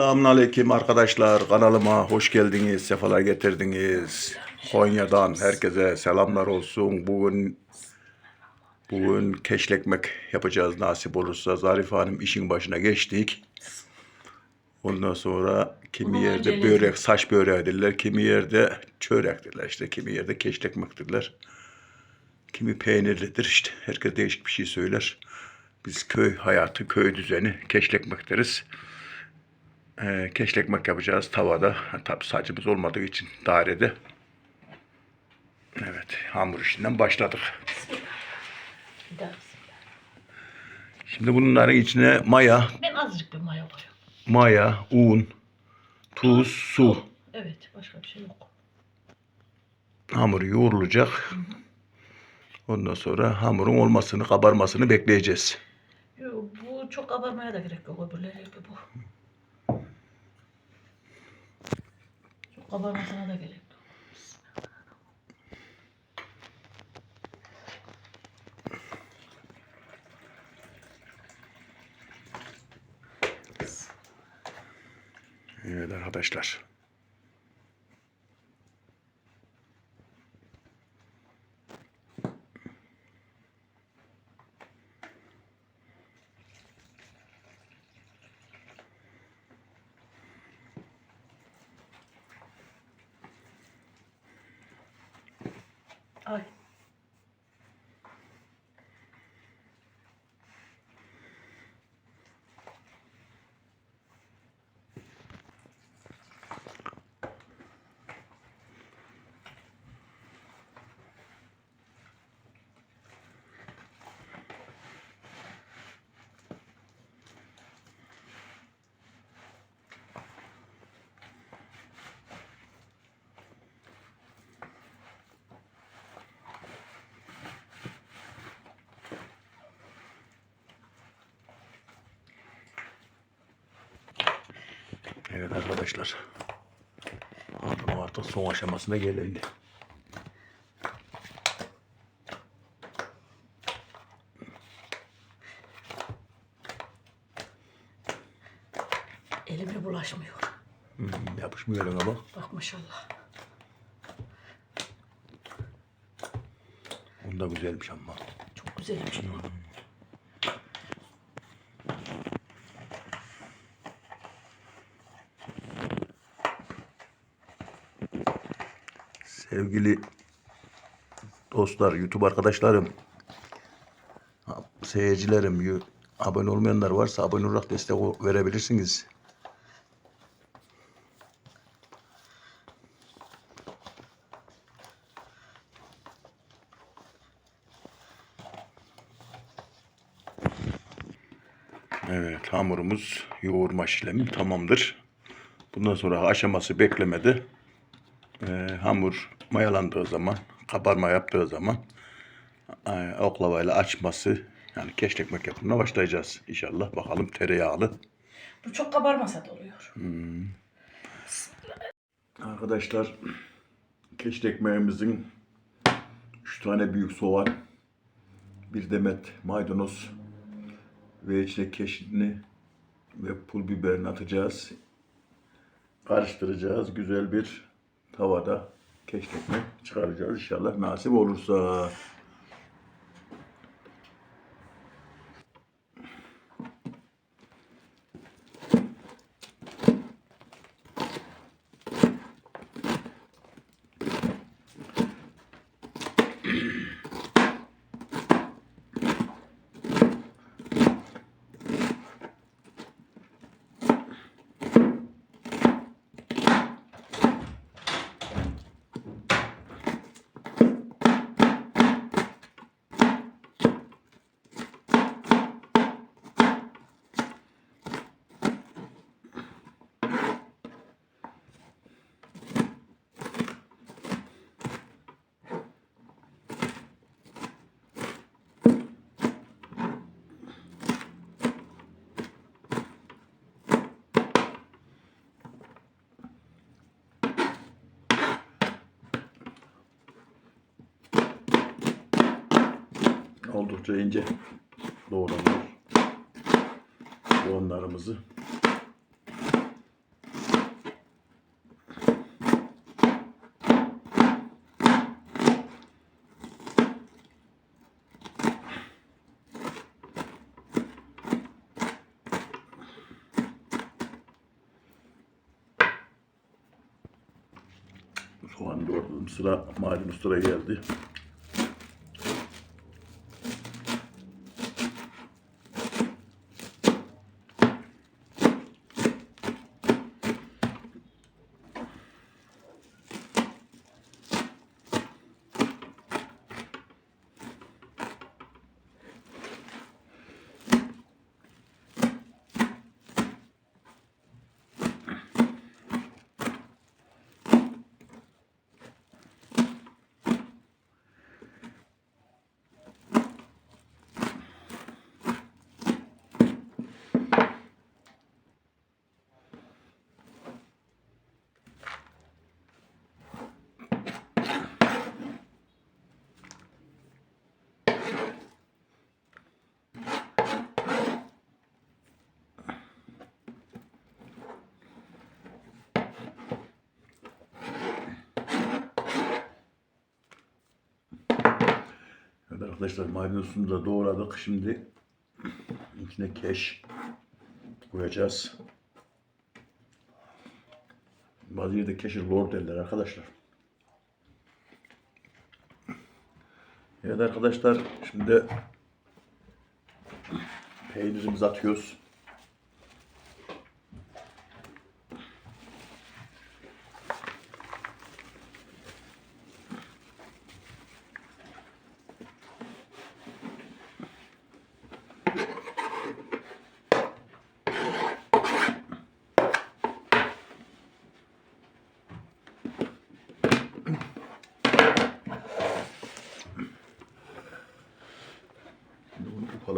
Selamünaleyküm arkadaşlar. Kanalıma hoş geldiniz, sefalar getirdiniz. Konya'dan herkese selamlar olsun. Bugün bugün keşlekmek yapacağız nasip olursa. Zarif Hanım işin başına geçtik. Ondan sonra kimi Bunu yerde önceledim. börek, saç böreği derler. Kimi yerde çörek derler işte. Kimi yerde keşlekmek derler. Kimi peynirlidir işte. Herkes değişik bir şey söyler. Biz köy hayatı, köy düzeni keşlekmek deriz. Ee, keşlekmek yapacağız tavada. Tabi sacımız olmadığı için dairede. Evet, hamur işinden başladık. Şimdi bunların içine maya, Ben azıcık bir maya koyuyorum. maya, un, tuz, su. Evet başka bir şey yok. Hamur yoğrulacak. Ondan sonra hamurun olmasını, kabarmasını bekleyeceğiz. Yo, bu çok abarmaya da gerek yok öbürleri gibi bu. Kabarmasına da gerek yok. Evet arkadaşlar. Evet arkadaşlar. Artık, artık son aşamasına gelindi. Elime bulaşmıyor. Hmm, yapışmıyor ona bak. Bak maşallah. Onda güzelmiş ama. Çok güzelmiş bu. Sevgili dostlar, YouTube arkadaşlarım, seyircilerim, abone olmayanlar varsa abone olarak destek verebilirsiniz. Evet, hamurumuz yoğurma işlemi tamamdır. Bundan sonra aşaması beklemedi. Ee, hamur mayalandığı zaman, kabarma yaptığı zaman e, oklavayla açması yani keşlekmek yapımına başlayacağız inşallah. Bakalım tereyağlı. Bu çok kabarmasa da oluyor. Arkadaşlar keşlekmeğimizin 3 tane büyük soğan, bir demet maydanoz ve içine keşini ve pul biberini atacağız. Karıştıracağız. Güzel bir tavada keşlekmek çıkaracağız. İnşallah nasip olursa. oldukça ince doğranır. Doğumlarımızı soğan doğradım. Sıra malum sıra geldi. Arkadaşlar maydanozunu da doğradık. Şimdi içine keş koyacağız. Bazı yerde keşi lor derler arkadaşlar. Evet arkadaşlar şimdi peynirimizi atıyoruz.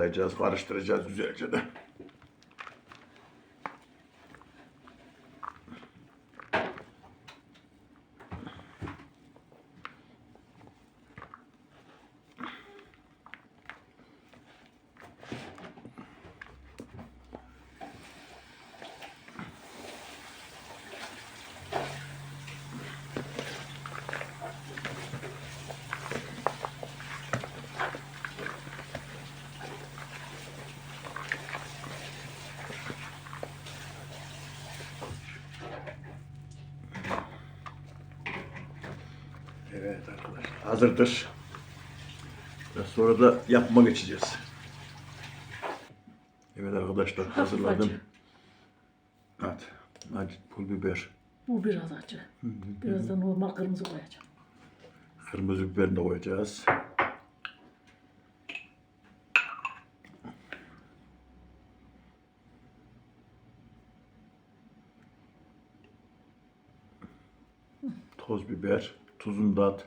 Şimdi ufalayacağız, karıştıracağız güzelce de. Evet arkadaşlar hazırdır. Biraz sonra da yapıma geçeceğiz. Evet arkadaşlar hazırladım. acı. Evet. Hadi pul biber. Bu biraz acı. Biraz da normal kırmızı koyacağım. Kırmızı biberini de koyacağız. Toz biber, tuzunu da at.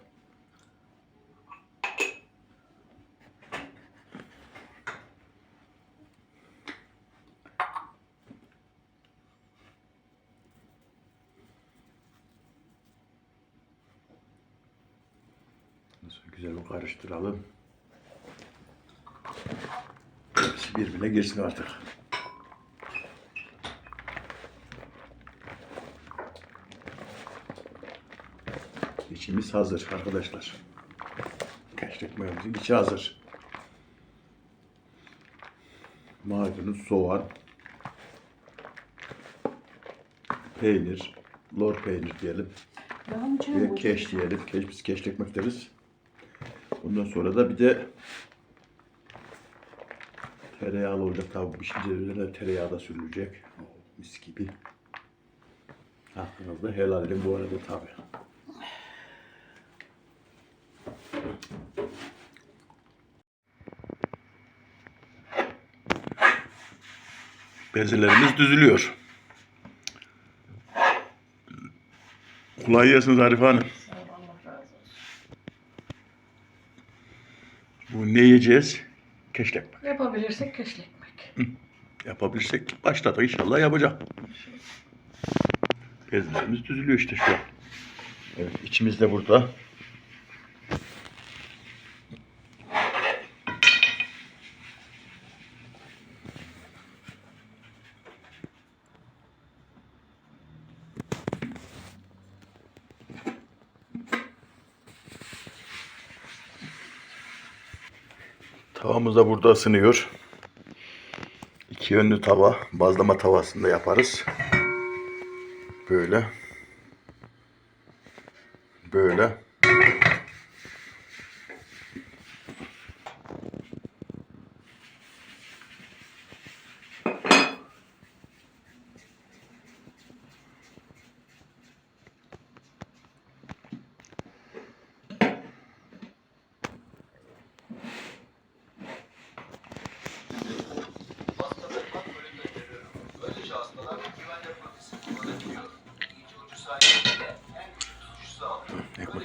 Nasıl güzel bir karıştıralım. Hepsi birbirine girsin artık. İçimiz hazır arkadaşlar. Keşkek mayamızın içi hazır. Maydanoz, soğan, peynir, lor peynir diyelim. Koy. keş diyelim. Keş, biz keş ekmek deriz. Ondan sonra da bir de tereyağlı olacak tabi pişince üzerine tereyağı da sürülecek. Mis gibi. Hakkınızda helal edin bu arada tabi. Bezelerimiz düzülüyor. Kolay gelsin Zarife Hanım. Bu ne yiyeceğiz? Keşkek. Yapabilirsek keşke ekmek. Yapabilirsek başladık inşallah yapacağım. Bezlerimiz düzülüyor işte şu an. Evet içimiz de burada. Tavamız da burada ısınıyor. İki yönlü tava, bazlama tavasında yaparız. Böyle.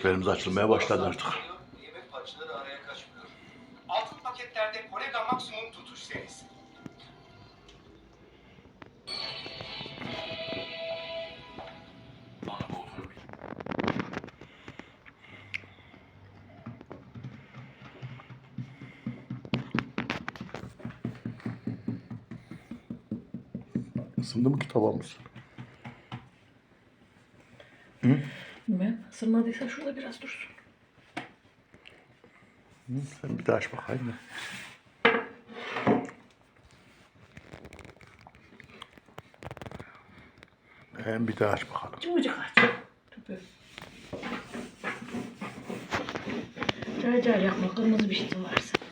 Ekmeklerimiz açılmaya başladı artık. Yemek parçaları araya kaçmıyor. Altın paketlerde Korega Maximum tutuş serisi. Isındı mı ki tavamız? Ben ısınmadıysa şurada biraz dursun. Sen bir daha aç bakayım. da. Hem bir daha aç bakalım. Cıvıcık aç. Tüpü. Cay cay yapma. Kırmızı bir şeyin varsa.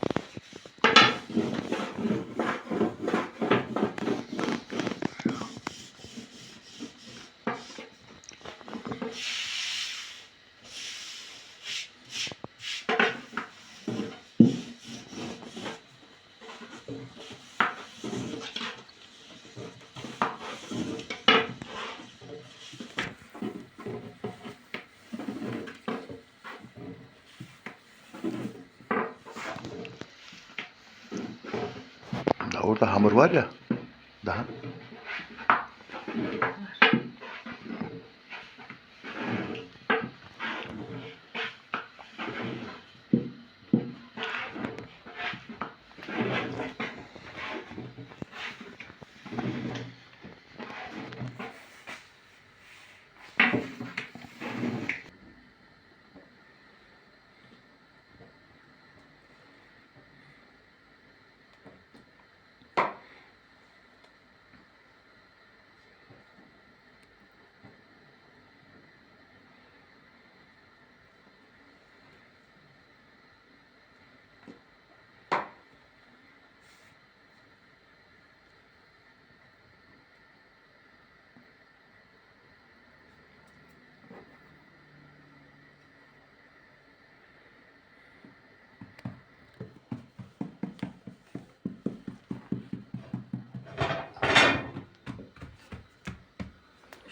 Orada hamur var ya. Daha.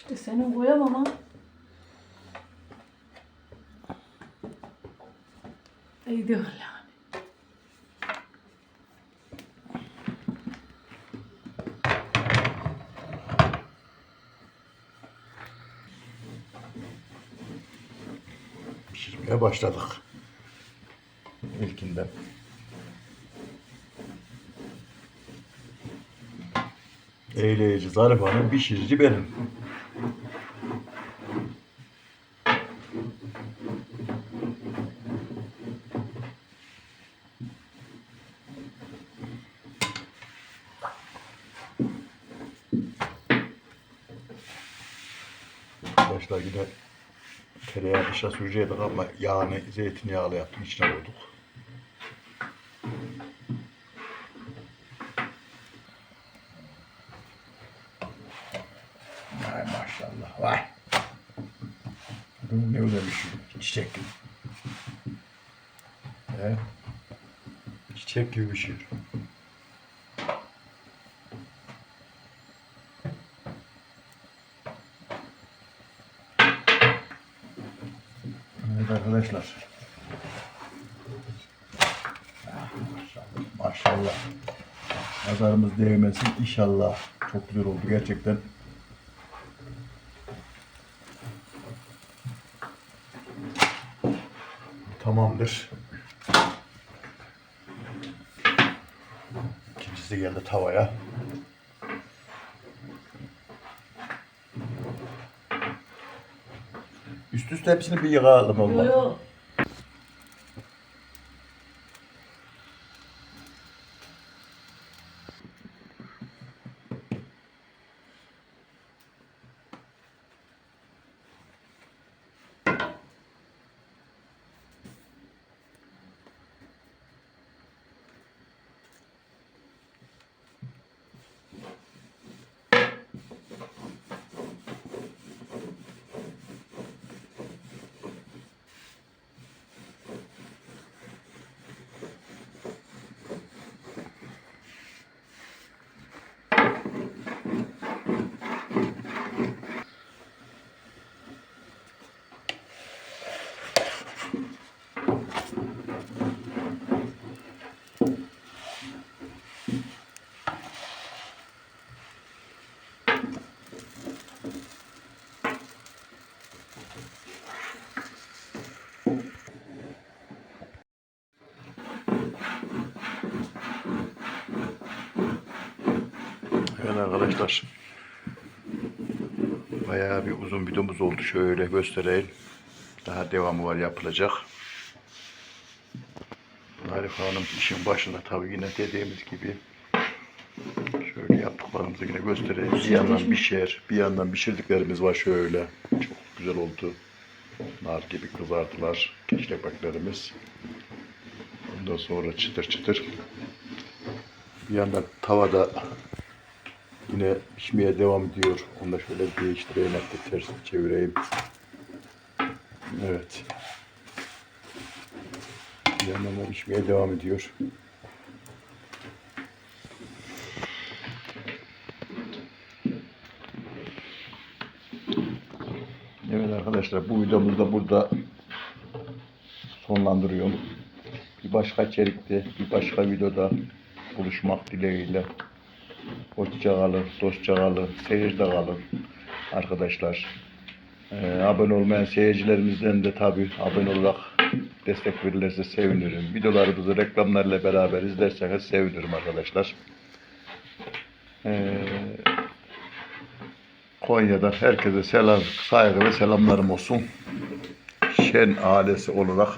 İşte senin koyamam ha. İyi değil yani. Pişirmeye başladık. İlkinden. Eğleyici Zarifanın pişirici benim. Arkadaşlar yine tereyağı dışa sürecektik ama yağını zeytinyağlı yaptım içine koyduk. He? Çiçek gibi bir şey. Evet arkadaşlar. Ah, Maşallah. Maşallah. Nazarımız değmesin inşallah. Çok güzel oldu gerçekten. Tamamdır. İkincisi geldi tavaya. Üst üste hepsini bir yıkayalım olmalı. yo. Arkadaşlar. Bayağı bir uzun videomuz oldu. Şöyle göstereyim. Daha devamı var yapılacak. Arife Hanım işin başında tabii yine dediğimiz gibi şöyle yaptıklarımızı yine göstereyim. Bir yandan pişer, bir yandan pişirdiklerimiz var şöyle. Çok güzel oldu. Nar gibi kızardılar keşkepeklerimiz. Ondan sonra çıtır çıtır. Bir yandan tavada yine pişmeye devam ediyor. Onu da şöyle değiştireyim hatta ters çevireyim. Evet. Bir yandan da pişmeye devam ediyor. Evet arkadaşlar bu videomuzu da burada sonlandırıyorum. Bir başka içerikte, bir başka videoda buluşmak dileğiyle. Hoşça kalın, dostça kalın, seyirde kalın arkadaşlar. Ee, abone olmayan seyircilerimizden de tabi abone olarak destek verirlerse sevinirim. Videolarımızı reklamlarla beraber izlerseniz sevinirim arkadaşlar. Ee, Konya'dan herkese selam, saygı ve selamlarım olsun. Şen ailesi olarak